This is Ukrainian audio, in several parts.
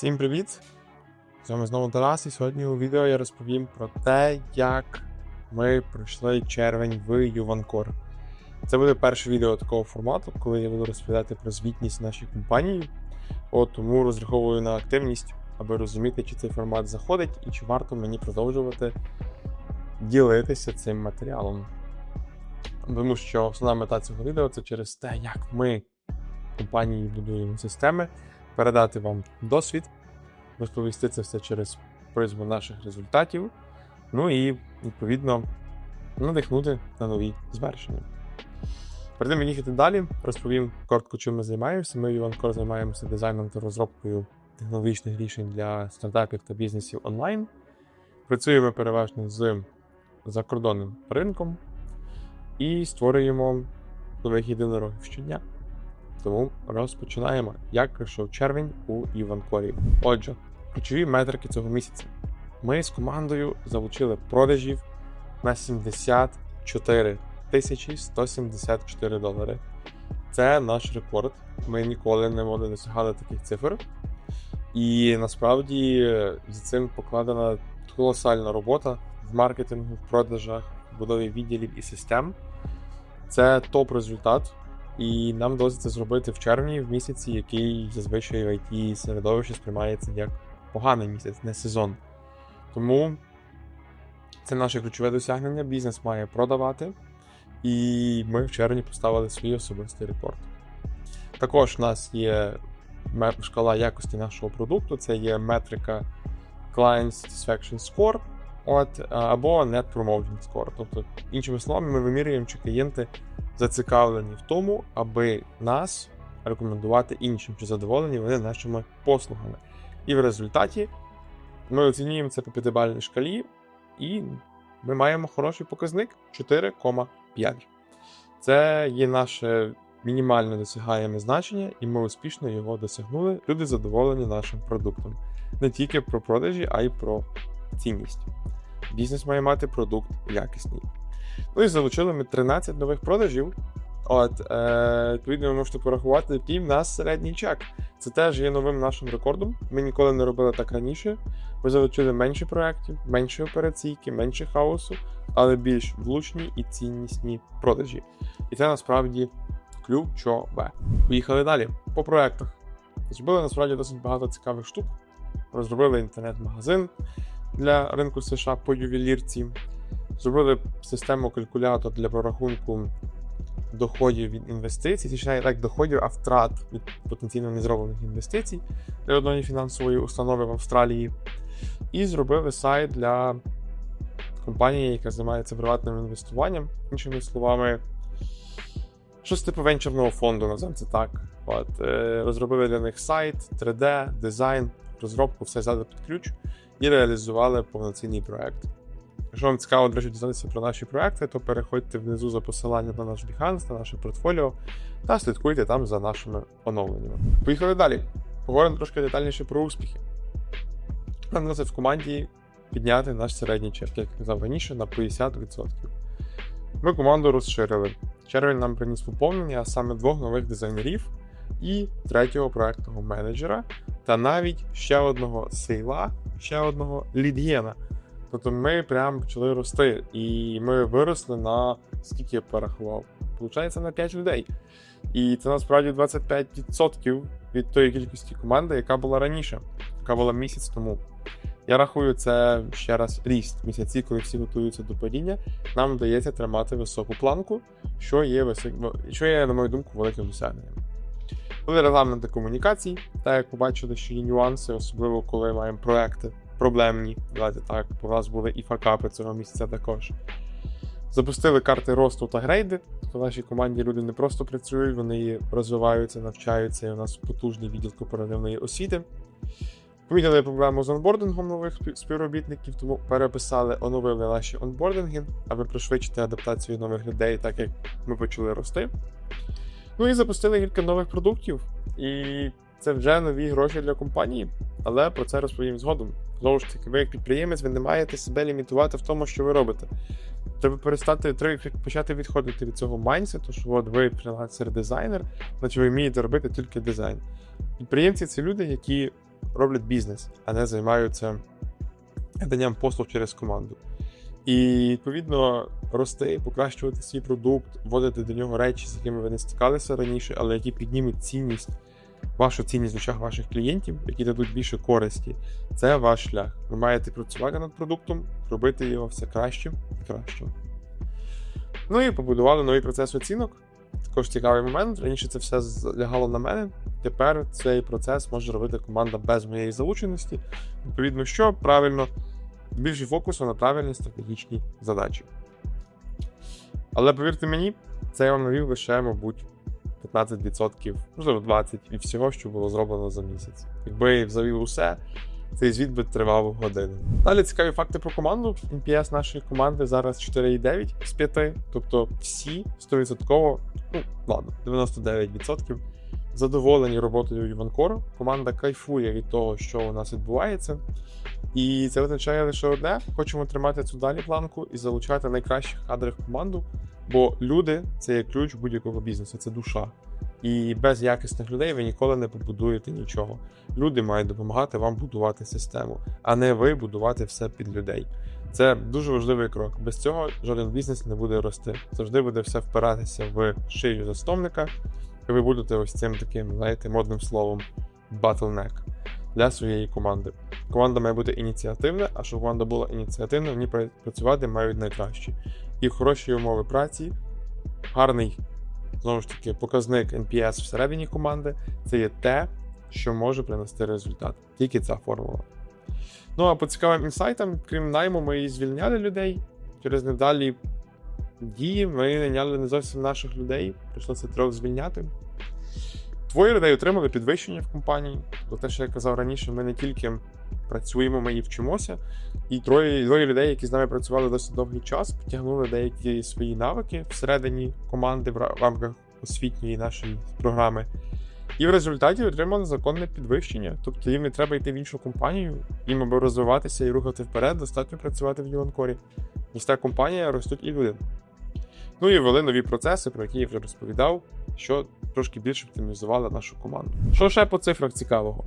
Всім привіт! З вами знову Тарас, і сьогодні у відео я розповім про те, як ми пройшли червень в Юванкор. Це буде перше відео такого формату, коли я буду розповідати про звітність нашої компанії. От тому розраховую на активність, аби розуміти, чи цей формат заходить і чи варто мені продовжувати ділитися цим матеріалом. Тому що основна мета цього відео це через те, як ми компанії будуємо системи, передати вам досвід, розповісти це все через призму наших результатів, ну і, відповідно, надихнути на нові звершення. Перед тим, як їхати далі, розповім коротко, чим ми займаємося. Ми в Іванкор займаємося дизайном та розробкою технологічних рішень для стартапів та бізнесів онлайн. Працюємо переважно з закордонним ринком і створюємо нових єдинорогів щодня. Тому розпочинаємо. Як пройшов червень у Іванкорі. Отже, ключові метрики цього місяця. Ми з командою залучили продажів на 74 тисячі 174 долари. Це наш рекорд. Ми ніколи не могли досягати таких цифр. І насправді за цим покладена колосальна робота в маркетингу, в продажах, в будові відділів і систем. Це топ-результат. І нам вдалося це зробити в червні, в місяці, який зазвичай в it середовищі сприймається як поганий місяць, не сезон. Тому це наше ключове досягнення. Бізнес має продавати, і ми в червні поставили свій особистий рекорд. Також в нас є шкала якості нашого продукту, це є метрика Client Satisfaction Score от, або Net Promotion Score. Тобто, іншими словами, ми вимірюємо, чи клієнти зацікавлені в тому, аби нас рекомендувати іншим, чи задоволені вони нашими послугами. І в результаті ми оцінюємо це по п'ятибальній шкалі, і ми маємо хороший показник 4,5. Це є наше мінімально досягаєме значення, і ми успішно його досягнули. Люди задоволені нашим продуктом. Не тільки про продажі, а й про цінність. Бізнес має мати продукт якісний. Ну і залучили ми 13 нових продажів. От, е, Відповідно, ви можете порахувати, який в нас середній чек. Це теж є новим нашим рекордом. Ми ніколи не робили так раніше. Ми залучили менше проєктів, менше операційки, менше хаосу, але більш влучні і ціннісні продажі. І це насправді ключове. Поїхали далі. По проєктах. Зробили насправді досить багато цікавих штук. Розробили інтернет-магазин для ринку США по ювелірці. Зробили систему калькулятор для прорахунку доходів від інвестицій, точніше так доходів, а втрат від потенційно незроблених інвестицій для одної фінансової установи в Австралії. І зробили сайт для компанії, яка займається приватним інвестуванням, іншими словами, щось типу венчурного фонду, називаємо це так. От, е, Розробили для них сайт, 3D, дизайн, розробку, все взяли під ключ і реалізували повноцінний проект. Якщо вам цікаво, до речі, дізнатися про наші проекти, то переходьте внизу за посиланням на наш Behance, на наше портфоліо та слідкуйте там за нашими оновленнями. Поїхали далі. Поговоримо трошки детальніше про успіхи. Нам вдалося в команді підняти наш середній чек, як я казав раніше, на 50%. Ми команду розширили. Червень нам приніс поповнення, а саме двох нових дизайнерів і третього проектного менеджера, та навіть ще одного сейла, ще одного лід'єна. Тобто ми прям почали рости, і ми виросли на скільки я порахував? Получається на 5 людей. І це насправді 25% від тої кількості команди, яка була раніше, яка була місяць тому. Я рахую, це ще раз ріст місяці, коли всі готуються до падіння. Нам вдається тримати високу планку, що є, що є, на мою думку, великим досягненням. Були регламенти комунікацій, так як побачили, що є нюанси, особливо коли маємо проекти проблемні. Давайте так, у нас були і факапи цього місяця також. Запустили карти росту та грейди. Тобто в нашій команді люди не просто працюють, вони розвиваються, навчаються, і у нас потужний відділ корпоративної освіти. Помітили проблему з онбордингом нових співробітників, тому переписали, оновили наші онбординги, аби пришвидшити адаптацію нових людей, так як ми почали рости. Ну і запустили кілька нових продуктів. І це вже нові гроші для компанії, але про це розповім згодом. Знову ж таки, ви як підприємець, ви не маєте себе лімітувати в тому, що ви робите. Треба перестати треба почати відходити від цього майнсету, що от ви фрілансер-дизайнер, значить ви вмієте робити тільки дизайн. Підприємці це люди, які роблять бізнес, а не займаються наданням послуг через команду. І відповідно рости, покращувати свій продукт, вводити до нього речі, з якими ви не стикалися раніше, але які піднімуть цінність, вашу цінність в очах ваших клієнтів, які дадуть більше користі. Це ваш шлях. Ви маєте працювати над продуктом, робити його все кращим і кращим. Ну і побудували новий процес оцінок. Також цікавий момент. Раніше це все лягало на мене. Тепер цей процес може робити команда без моєї залученості. Відповідно, що правильно, більше фокусу на правильні стратегічні задачі. Але повірте мені, це я вам навів лише, мабуть, 15%, можливо, 20% від всього, що було зроблено за місяць. Якби завів усе, цей звіт би тривав години. Далі цікаві факти про команду. NPS нашої команди зараз 4,9 з 5, тобто всі 100%, ну ладно, 99% задоволені роботою Іванкору. Команда кайфує від того, що у нас відбувається. І це означає лише одне: хочемо тримати цю далі планку і залучати найкращих кадрів команду. Бо люди це є ключ будь-якого бізнесу, це душа. І без якісних людей ви ніколи не побудуєте нічого. Люди мають допомагати вам будувати систему, а не ви будувати все під людей. Це дуже важливий крок. Без цього жоден бізнес не буде рости. Завжди буде все впиратися в шию засновника, і ви будете ось цим таким, знаєте, модним словом bottleneck для своєї команди. Команда має бути ініціативна, а щоб команда була ініціативна, вони працювати мають найкраще. І хороші умови праці, гарний знову ж таки показник NPS всередині команди це є те, що може принести результат. Тільки ця формула. Ну а по цікавим інсайтам, крім найму, ми і звільняли людей через невдалі дії. Ми найняли не зовсім наших людей, прийшлося трьох звільняти. Двоє людей отримали підвищення в компанії, бо те, що я казав раніше, ми не тільки працюємо, ми і вчимося. І троє двоє людей, які з нами працювали досить довгий час, підтягнули деякі свої навики всередині команди в рамках освітньої нашої програми. І в результаті отримали законне підвищення. Тобто їм не треба йти в іншу компанію, їм аби розвиватися і рухати вперед, достатньо працювати в Юанкорі. Росте компанія, ростуть і люди. Ну і ввели нові процеси, про які я вже розповідав, що трошки більше оптимізували нашу команду. Що ще по цифрах цікавого?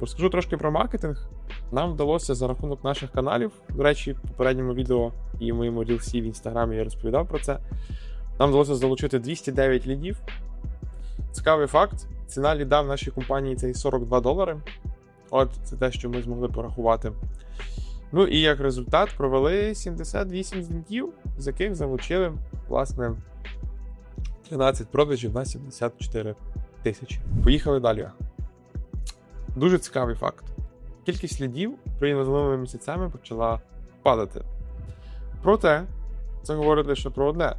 Розкажу трошки про маркетинг. Нам вдалося за рахунок наших каналів. До речі, в попередньому відео і в моєму рілсі в інстаграмі я розповідав про це. Нам вдалося залучити 209 лідів. Цікавий факт: ціна ліда в нашій компанії це 42 долари. От це те, що ми змогли порахувати. Ну і як результат провели 78 дзвінків, з яких залучили, власне, 13 продажів на 74 тисячі. Поїхали далі. Дуже цікавий факт. Кількість лідів приємними місяцями почала падати. Проте, це говорить лише про одне: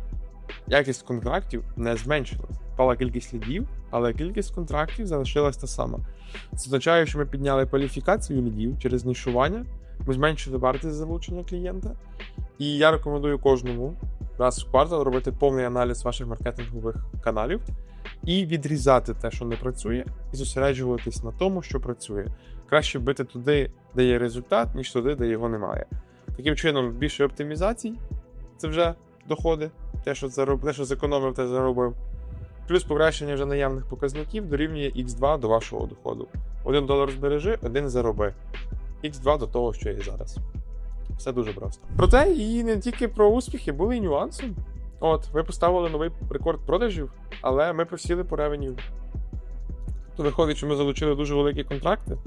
якість контрактів не зменшилась. Впала кількість лідів, але кількість контрактів залишилась та сама. Це означає, що ми підняли кваліфікацію лідів через нішування, ми зменшили вартість залучення клієнта. І я рекомендую кожному раз в квартал робити повний аналіз ваших маркетингових каналів і відрізати те, що не працює, і зосереджуватись на тому, що працює. Краще бити туди, де є результат, ніж туди, де його немає. Таким чином, більше оптимізацій це вже доходи, те, що зароб... те, що зекономив, те заробив. Плюс покращення вже наявних показників дорівнює X2 до вашого доходу. 1 долар збережи, один зароби. X2 до того, що є зараз. Все дуже просто. Проте і не тільки про успіхи, були і нюанси. От, ви поставили новий рекорд продажів, але ми просіли по ревеню. То виходить, що ми залучили дуже великі контракти,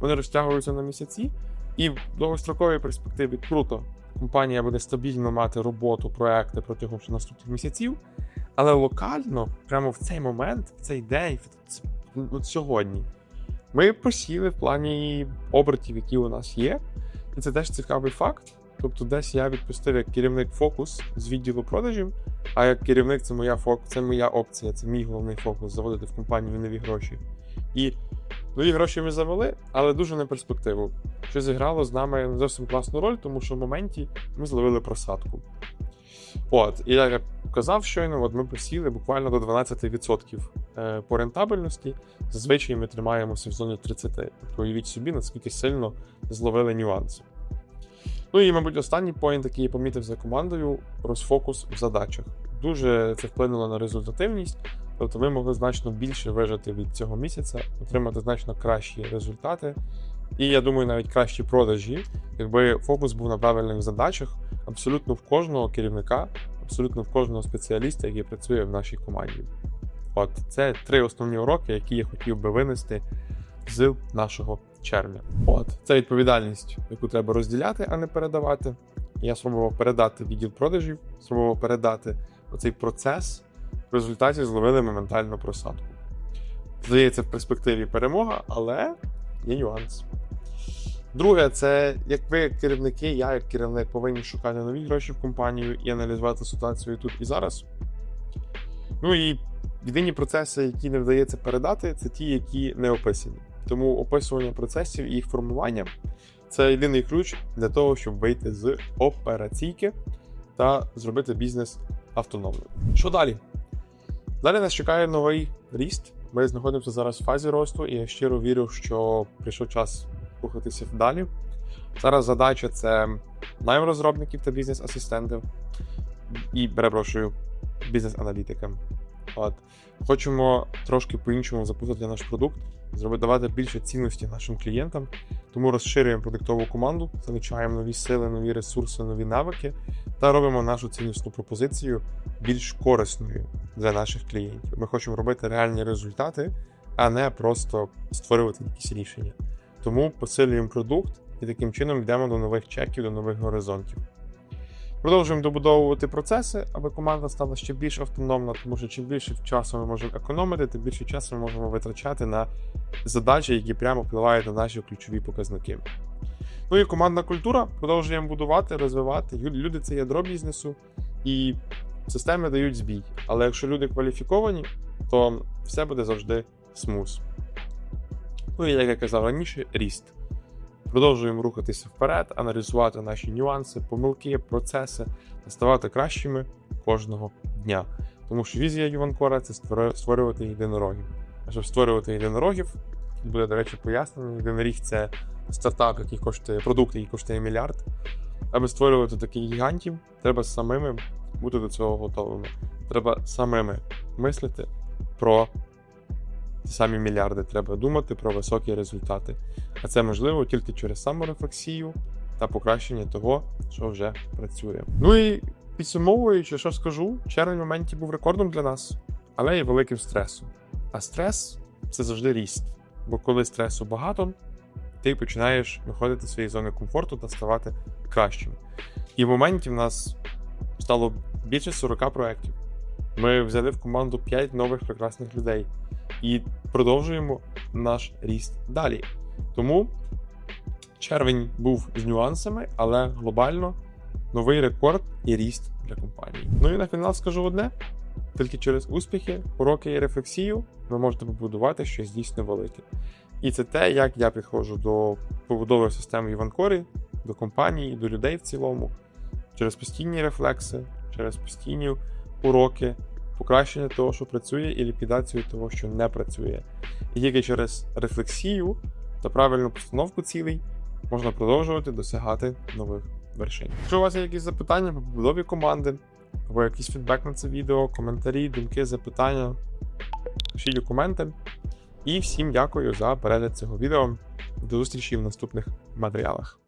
вони розтягуються на місяці, і в довгостроковій перспективі круто. Компанія буде стабільно мати роботу, проекти протягом наступних місяців. Але локально, прямо в цей момент, в цей день, от сьогодні, ми просіли в плані обертів, які у нас є. І це теж цікавий факт. Тобто, десь я відпустив як керівник фокус з відділу продажів, а як керівник це моя фокус, це моя опція, це мій головний фокус заводити в компанію нові гроші. І нові гроші ми завели, але дуже на перспективу. Що зіграло з нами не зовсім класну роль, тому що в моменті ми зловили просадку. От, і як я казав щойно, от ми посіли буквально до 12% е, по рентабельності. Зазвичай ми тримаємося в зоні 30%. Тобто уявіть собі, наскільки сильно зловили нюанси. Ну і, мабуть, останній поінт, який я помітив за командою розфокус в задачах. Дуже це вплинуло на результативність, тобто ми могли значно більше вижити від цього місяця, отримати значно кращі результати І я думаю, навіть кращі продажі, якби фокус був на правильних задачах абсолютно в кожного керівника, абсолютно в кожного спеціаліста, який працює в нашій команді. От це три основні уроки, які я хотів би винести з нашого червня. От це відповідальність, яку треба розділяти, а не передавати. Я спробував передати відділ продажів, спробував передати оцей процес. В результаті зловили моментальну просадку. Здається, в перспективі перемога, але є нюанс. Друге, це як ви, керівники, я як керівник повинні шукати нові гроші в компанію і аналізувати ситуацію тут і зараз. Ну і єдині процеси, які не вдається передати, це ті, які не описані. Тому описування процесів і їх формування це єдиний ключ для того, щоб вийти з операційки та зробити бізнес автономним. Що далі? Далі нас чекає новий ріст. Ми знаходимося зараз в фазі росту, і я щиро вірю, що прийшов час рухатися далі. Зараз задача це найм розробників та бізнес-асистентів і перепрошую бізнес-аналітикам. От. Хочемо трошки по-іншому запустити наш продукт, зробити давати більше цінності нашим клієнтам. Тому розширюємо продуктову команду, залучаємо нові сили, нові ресурси, нові навики та робимо нашу ціннісну пропозицію більш корисною для наших клієнтів. Ми хочемо робити реальні результати, а не просто створювати якісь рішення. Тому посилюємо продукт і таким чином йдемо до нових чеків, до нових горизонтів. Продовжуємо добудовувати процеси, аби команда стала ще більш автономна, тому що чим більше часу ми можемо економити, тим більше часу ми можемо витрачати на задачі, які прямо впливають на наші ключові показники. Ну і командна культура продовжуємо будувати, розвивати. Люди це ядро бізнесу, і системи дають збій. Але якщо люди кваліфіковані, то все буде завжди смус. Ну і як я казав раніше, ріст. Продовжуємо рухатися вперед, аналізувати наші нюанси, помилки, процеси та ставати кращими кожного дня. Тому що візія Юванкора це створювати єдинорогів. А щоб створювати єдинорогів, буде, до речі, пояснено. Єдиноріг це стартап, який коштує продукт, який коштує мільярд. Аби створювати таких гігантів, треба самими бути до цього готовими. Треба самими мислити про самі мільярди. Треба думати про високі результати. А це можливо тільки через саморефлексію та покращення того, що вже працює. Ну і підсумовуючи, що скажу, червень в моменті був рекордом для нас, але і великим стресом. А стрес це завжди ріст. Бо коли стресу багато, ти починаєш виходити з своєї зони комфорту та ставати кращим. І в моменті в нас стало більше 40 проєктів. Ми взяли в команду 5 нових прекрасних людей і продовжуємо наш ріст далі. Тому червень був з нюансами, але глобально новий рекорд і ріст для компанії. Ну і на фінал скажу одне: тільки через успіхи, уроки і рефлексію ви можете побудувати щось дійсно велике. І це те, як я підходжу до побудови системи Іванкорі, до компанії, до людей в цілому, через постійні рефлекси, через постійні уроки, покращення того, що працює, і ліквідацію того, що не працює. І тільки через рефлексію та правильну постановку цілей можна продовжувати досягати нових вершин. Якщо у вас є якісь запитання по побудові команди, або якийсь фідбек на це відео, коментарі, думки, запитання, пишіть у коменти. І всім дякую за перегляд цього відео. До зустрічі в наступних матеріалах.